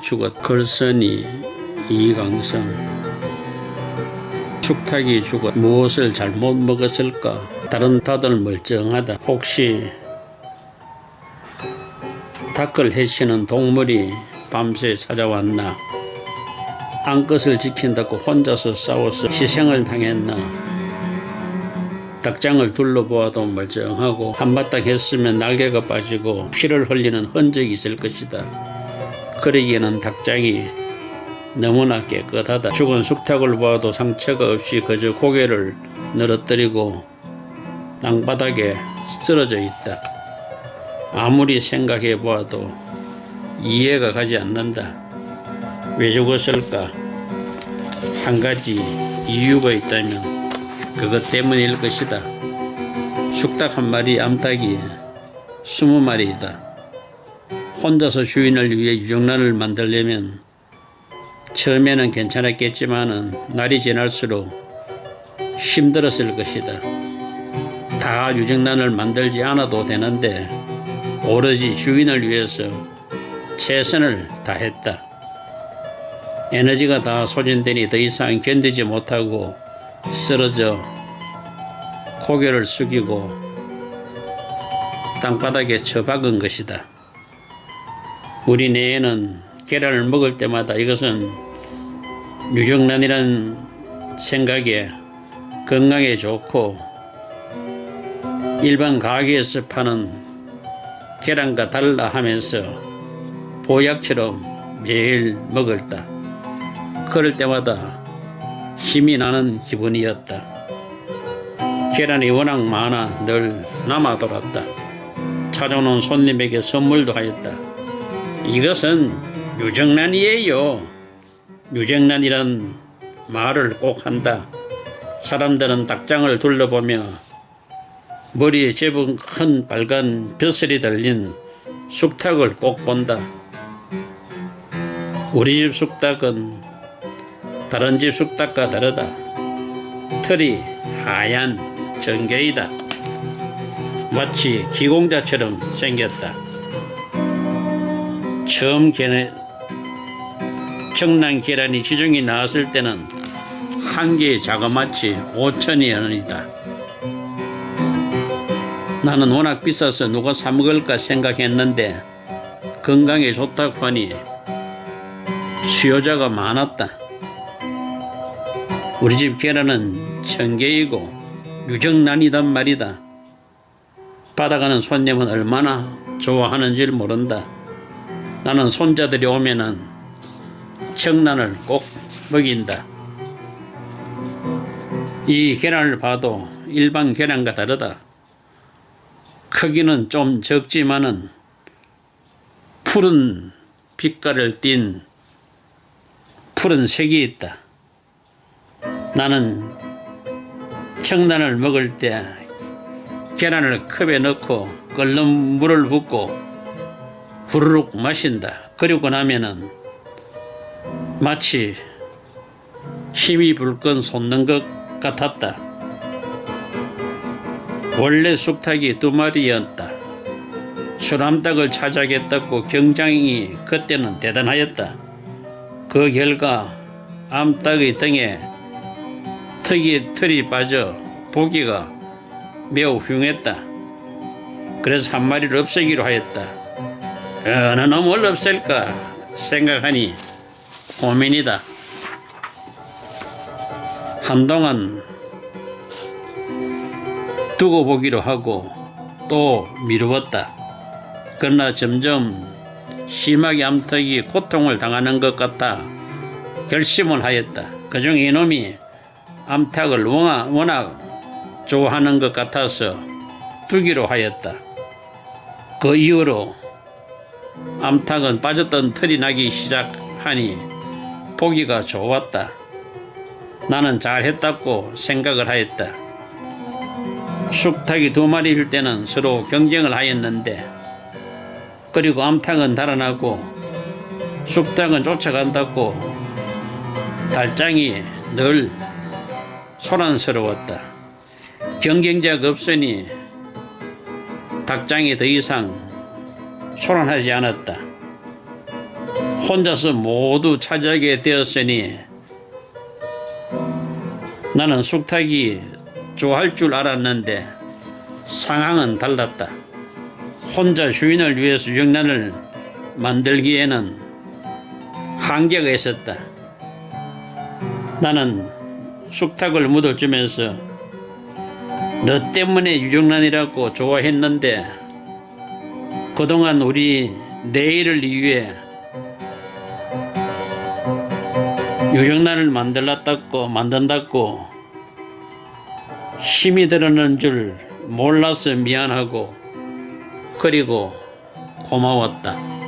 죽었 걸선이 이강성 축탁이 죽었 무엇을 잘못 먹었을까? 다른 다들 멀쩡하다. 혹시 닭을 해치는 동물이 밤새 찾아왔나? 안것을 지킨다고 혼자서 싸워서 희생을 당했나? 닭장을 둘러보아도 멀쩡하고 한바탕 했으면 날개가 빠지고 피를 흘리는 흔적이 있을 것이다. 그러기에는 닭장이 너무나 깨끗하다. 죽은 숙탁을 보아도 상처가 없이 그저 고개를 늘어뜨리고 땅바닥에 쓰러져 있다. 아무리 생각해 보아도 이해가 가지 않는다. 왜 죽었을까? 한 가지 이유가 있다면 그것 때문일 것이다. 숙닭 한 마리 암탉이 스무 마리이다. 혼자서 주인을 위해 유정란을 만들려면 처음에는 괜찮았겠지만은 날이 지날수록 힘들었을 것이다. 다 유정란을 만들지 않아도 되는데 오로지 주인을 위해서 최선을 다했다. 에너지가 다 소진되니 더 이상 견디지 못하고 쓰러져 고개를 숙이고 땅바닥에 처박은 것이다. 우리 뇌에는 계란을 먹을 때마다 이것은 유정란이라는 생각에 건강에 좋고 일반 가게에서 파는 계란과 달라 하면서 보약처럼 매일 먹을다. 그럴 때마다 힘이 나는 기분이었다. 계란이 워낙 많아 늘 남아 돌았다. 찾아오는 손님에게 선물도 하였다. 이것은 유정란이에요. 유정란이란 말을 꼭 한다. 사람들은 닭장을 둘러보며 머리에 제법 큰 빨간 벼슬이 달린 숙탁을 꼭 본다. 우리 집 숙탁은 다른 집 숙닭과 다르다. 털이 하얀 정계이다. 마치 기공자처럼 생겼다. 처음 계란, 청란 계란이 지중이 나왔을 때는 한 개의 자그마치 5천이 원이다. 나는 워낙 비싸서 누가 사 먹을까 생각했는데 건강에 좋다고 하니 수요자가 많았다. 우리 집 계란은 청개이고 유정란이단 말이다. 받아가는 손님은 얼마나 좋아하는지를 모른다. 나는 손자들이 오면은 청란을 꼭 먹인다. 이 계란을 봐도 일반 계란과 다르다. 크기는 좀 적지만은 푸른 빛깔을 띤 푸른 색이 있다. 나는 청란을 먹을 때 계란을 컵에 넣고 끓는 물을 붓고 후루룩 마신다. 그리고 나면은 마치 힘이 불끈 솟는 것 같았다. 원래 숙탁이 두 마리였다. 수람닭을 찾아겠다고 경장이 그때는 대단하였다. 그 결과 암탉의 등에 턱이 털이 빠져 보기가 매우 흉했다. 그래서 한 마리를 없애기로 하였다. 어느 놈을 없앨까 생각하니 고민이다. 한동안 두고 보기로 하고 또 미루었다. 그러나 점점 심하게 암탉이 고통을 당하는 것 같아 결심을 하였다. 그중 이놈이 암탉을 워낙, 좋아하는 것 같아서 두기로 하였다. 그 이후로 암탉은 빠졌던 털이 나기 시작하니 보기가 좋았다. 나는 잘했다고 생각을 하였다. 숙탁이 두 마리일 때는 서로 경쟁을 하였는데 그리고 암탉은 달아나고 숙탁은 쫓아간다고 달장이 늘 소란스러웠다. 경쟁자가 없으니 닭장이 더 이상 소란하지 않았다. 혼자서 모두 차지하게 되었으니 나는 숙탁이 좋아할 줄 알았는데 상황은 달랐다. 혼자 주인을 위해서 유정란을 만들기에는 한계가 있었다. 나는 숙탁을 묻어주면서 너 때문에 유정란이라고 좋아했는데 그동안 우리 내일을 위해 유정란을 만들었다고 만든다고 힘이 들었는 줄 몰라서 미안하고 그리고 고마웠다.